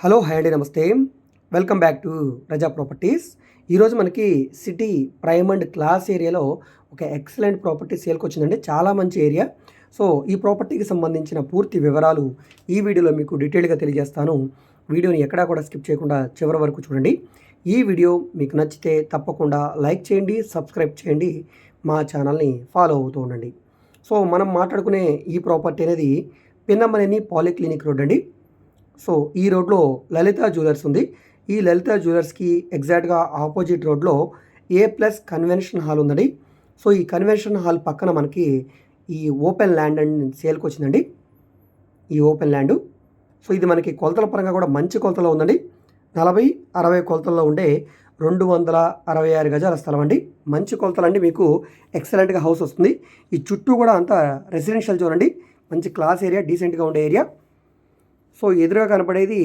Hello hi అండి నమస్తే. Welcome back to Praja properties. ఈరోజు మనకి సిటీ ప్రైమ్ అండ్ క్లాస్ ఏరియాలో ఒక ఎక్సలెంట్ ప్రాపర్టీ సేల్కి వచ్చిందండి. చాలా మంచి ఏరియా. సో ఈ ప్రాపర్టీకి సంబంధించిన పూర్తి వివరాలు ఈ వీడియోలో మీకు డీటెయిల్గా తెలియజేస్తాను. వీడియోని ఎక్కడా కూడా స్కిప్ చేయకుండా చివరి వరకు చూడండి. ఈ వీడియో మీకు నచ్చితే తప్పకుండా లైక్ చేయండి సబ్స్క్రైబ్ చేయండి మా ఛానల్ని ఫాలో అవుతూ ఉండండి. సో మనం మాట్లాడుకునే ఈ ప్రాపర్టీ అనేది పిన్నమనేని పాలిక్లినిక్ రోడ్ అండి. సో ఈ రోడ్లో లలిత జ్యువెలర్స్ ఉంది. ఈ లలిత జ్యువెలర్స్కి ఎగ్జాక్ట్గా ఆపోజిట్ రోడ్లో ఏ ప్లస్ కన్వెన్షన్ హాల్ ఉందండి? సో ఈ కన్వెన్షన్ హాల్ పక్కన మనకి ఈ ఓపెన్ ల్యాండ్ అండ్ సేల్కి వచ్చిందండి. ఈ ఓపెన్ ల్యాండ్. సో ఇది మనకి కొలతల పరంగా కూడా మంచి కొలతలో ఉందండి. నలభై అరవై కొలతల్లో ఉండే రెండు వందల అరవై ఆరు గజాల స్థలం అండి. మంచి కొలతలండి. మీకు ఎక్సలెంట్గా హౌస్ వస్తుంది. ఈ చుట్టూ కూడా అంతా రెసిడెన్షియల్ జోన్ అండి. మంచి క్లాస్ ఏరియా డీసెంట్గా ఉండే ఏరియా. సో ఎదురుగా కనపడేది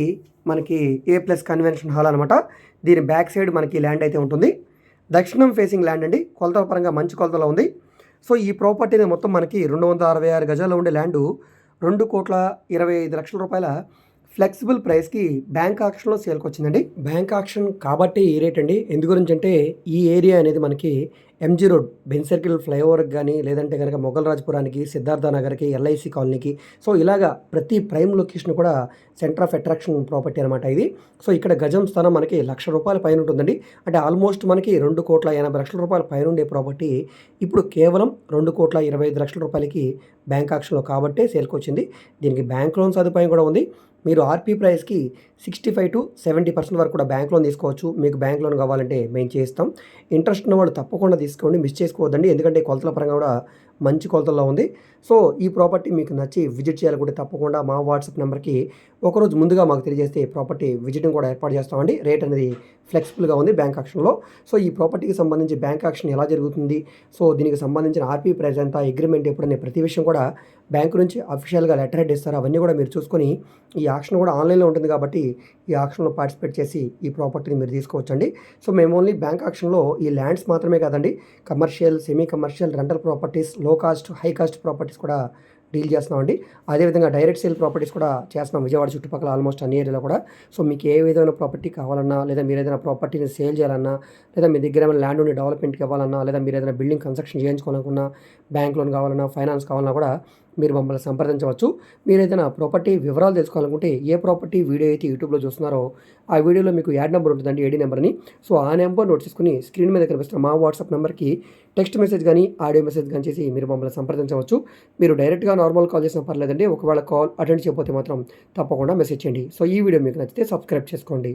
మనకి ఏ ప్లస్ కన్వెన్షన్ హాల్ అనమాట దీని బ్యాక్ సైడ్ మనకి ల్యాండ్ అయితే ఉంటుంది. దక్షిణం ఫేసింగ్ ల్యాండ్ అండి. కొలతల పరంగా మంచి కొలతలో ఉంది. సో ఈ ప్రాపర్టీని మొత్తం మనకి రెండు వందల అరవై ఆరు గజాల్లో ఉండే ల్యాండ్ రెండు కోట్ల ఇరవై ఐదు లక్షల రూపాయల ఫ్లెక్సిబుల్ ప్రైస్కి బ్యాంక్ ఆక్షన్లో సేల్కి వచ్చిందండి బ్యాంక్ ఆక్షన్ కాబట్టి ఈ రేట్ అండి. ఎందు గురించి అంటే ఈ ఏరియా అనేది మనకి ఎంజీ రోడ్ బెన్ సర్కిల్ ఫ్లైఓవర్కి కానీ లేదంటే కనుక మొఘల్ రాజ్పురానికి సిద్ధార్థ నగర్కి ఎల్ఐసి కాలనీకి. సో ఇలాగా ప్రతి ప్రైమ్ లొకేషన్ కూడా సెంటర్ ఆఫ్ అట్రాక్షన్ ప్రాపర్టీ అనమాట ఇది. సో ఇక్కడ గజం స్థానం మనకి లక్ష రూపాయల పైన ఉంటుందండి. అంటే ఆల్మోస్ట్ మనకి రెండు కోట్ల ఎనభై లక్షల రూపాయల పైన ఉండే ప్రాపర్టీ. ఇప్పుడు కేవలం రెండు కోట్ల ఇరవై ఐదు లక్షల రూపాయలకి బ్యాంక్ ఆక్షన్లో కాబట్టే సేల్కి వచ్చింది. దీనికి బ్యాంక్ లోన్ సదుపాయం కూడా ఉంది. మీరు ఆర్పీ ప్రైస్కి sixty five to seventy percent వరకు కూడా బ్యాంక్ లోన్ తీసుకోవచ్చు. మీకు బ్యాంక్ లోన్ కావాలంటే మేము చేస్తాం. ఇంట్రెస్ట్ ఉన్న వాళ్ళు తప్పకుండా తీసుకోండి. మిస్ చేసుకోవద్దండి. ఎందుకంటే కొలతల పరంగా కూడా మంచి కొలతల్లో ఉంది. సో ఈ ప్రాపర్టీ మీకు నచ్చి విజిట్ చేయాలనుకుంటే తప్పకుండా. మా వాట్సాప్ నెంబర్కి ఒకరోజు ముందుగా మాకు తెలియజేస్తే ప్రాపర్టీ విజిటింగ్ కూడా ఏర్పాటు చేస్తామండి. రేట్ అనేది ఫ్లెక్సిబుల్గా ఉంది బ్యాంక్ ఆక్షన్లో సో ఈ ప్రాపర్టీకి సంబంధించి బ్యాంక్ ఆక్షన్ ఎలా జరుగుతుంది? సో దీనికి సంబంధించిన ఆర్పీ ప్రైస్ ఎంత? అగ్రిమెంట్ ఎప్పుడనే ప్రతి విషయం కూడా బ్యాంకు నుంచి అఫీషియల్గా లెటర్ హెడ్ ఇస్తారు. అవన్నీ కూడా మీరు చూసుకొని ఈ ఆక్షన్ కూడా ఆన్లైన్లో ఉంటుంది కాబట్టి ఈ ఆక్షన్లో పార్టిసిపేట్ చేసి ఈ ప్రాపర్టీని మీరు తీసుకోవచ్చండి. సో మేము ఓన్లీ బ్యాంక్ ఆక్షన్లో ఈ ల్యాండ్స్ మాత్రమే కాదండి కమర్షియల్ సెమీ కమర్షియల్ రెంటల్ ప్రాపర్టీస్లో కాస్ట్ హై కాస్ట్ ప్రాపర్టీస్ కూడా డీల్ చేస్తున్నామండి. అదేవిధంగా డైరెక్ట్ సేల్ ప్రాపర్టీస్ కూడా చేస్తున్నాం విజయవాడ చుట్టుపక్కల ఆల్మోస్ట్ అన్ని ఏరియాలో కూడా. సో మీకు ఏ విధమైన ప్రాపర్టీ కావాలన్నా లేదా మీరు ఏదైనా ప్రాపర్టీని సేల్ చేయాలన్నా లేదా మీ దగ్గర ఏమైనా ల్యాండ్ ఉండి డెవలప్మెంట్కి ఇవ్వాలన్నా లేదా మీరు ఏదైనా బిల్డింగ్ కన్స్ట్రక్షన్ చేయించుకోవాలనుకున్నా బ్యాంక్ లోన్ కావాలన్నా ఫైనాన్స్ కావాలన్నా కూడా మీరు మమ్మల్ని సంప్రదించవచ్చు. మీరు ఏదైనా ప్రాపర్టీ వివరాలు తెలుసుకోవాలనుకుంటే ఏ ప్రాపర్టీ వీడియో అయితే యూట్యూబ్లో చూస్తున్నారో ఆ వీడియోలో మీకు యాడ్ నెంబర్ ఉంటుందండి ఏడీ నెంబర్ని. సో ఆ నెంబర్ నోట్ చేసుకుని స్క్రీన్ మీద కనిపిస్తున్న మా వాట్సాప్ నెంబర్కి టెక్స్ట్ మెసేజ్ కానీ ఆడియో మెసేజ్ కానీ చేసి మీరు మమ్మల్ని సంప్రదించవచ్చు. మీరు డైరెక్ట్గా నార్మల్ కాల్ చేసిన పర్లేదండి ఒకవేళ కాల్ అటెండ్ చేయకపోతే మాత్రం తప్పకుండా మెసేజ్ చేయండి. సో ఈ వీడియో మీకు నచ్చితే సబ్స్క్రైబ్ చేసుకోండి.